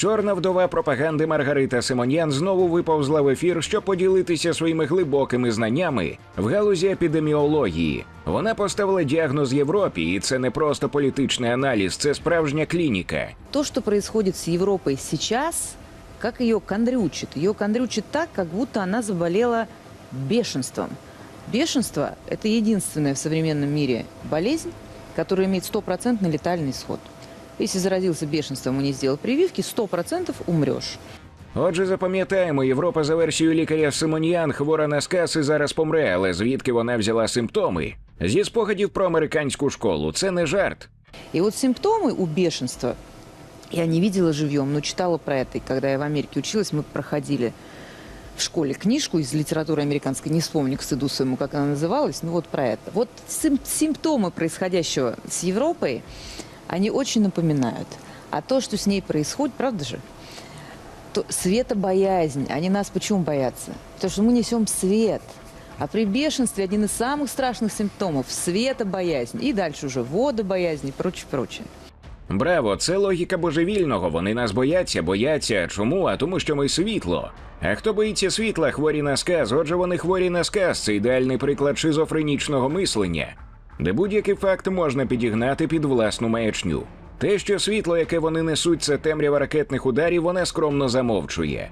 Чорна вдова пропаганди Маргарита Симоньян знову виповзла в ефір, щоб поділитися своїми глибокими знаннями в галузі епідеміології. Вона поставила діагноз Європі, і це не просто політичний аналіз, це справжня клініка. То, что происходит с Европой сейчас, как ее кондрючит. Ее кондрючит так, как будто она заболела бешенством. Бешенство – это единственная в современном мире болезнь, которая имеет стопроцентный летальный исход. Если заразился бешенством и не сделал прививки, 100% умрешь. Отже, запам'ятаємо, Європа за версією лікаря Симоньян хвора на сказ і зараз помре, але звідки вона взяла симптоми? Зі спогадів про американську школу, це не жарт. И вот симптомы у бешенства я не видела живьем, но читала про это. И когда я в Америке училась, мы проходили в школе книжку из литературы американской, не вспомню к стыду своему, как она называлась, но вот про это. Вот сим- симптомы происходящего с Европой, они очень напоминают. А то, что с ней происходит, правда же? То светобоязнь. Они нас почему боятся? Потому что мы несем свет. А при бешенстве один из самых страшных симптомов – светобоязнь. И дальше уже водобоязнь и прочее, прочее. Браво, це логіка божевільного. Вони нас бояться, бояться. Чому? А тому, що ми світло. А хто боїться світла, хворі на сказ, отже, вони хворі на сказ. Це ідеальний приклад шизофренічного мислення, де будь-який факт можна підігнати під власну маячню. Те, що світло, яке вони несуть, це темрява ракетних ударів, вона скромно замовчує.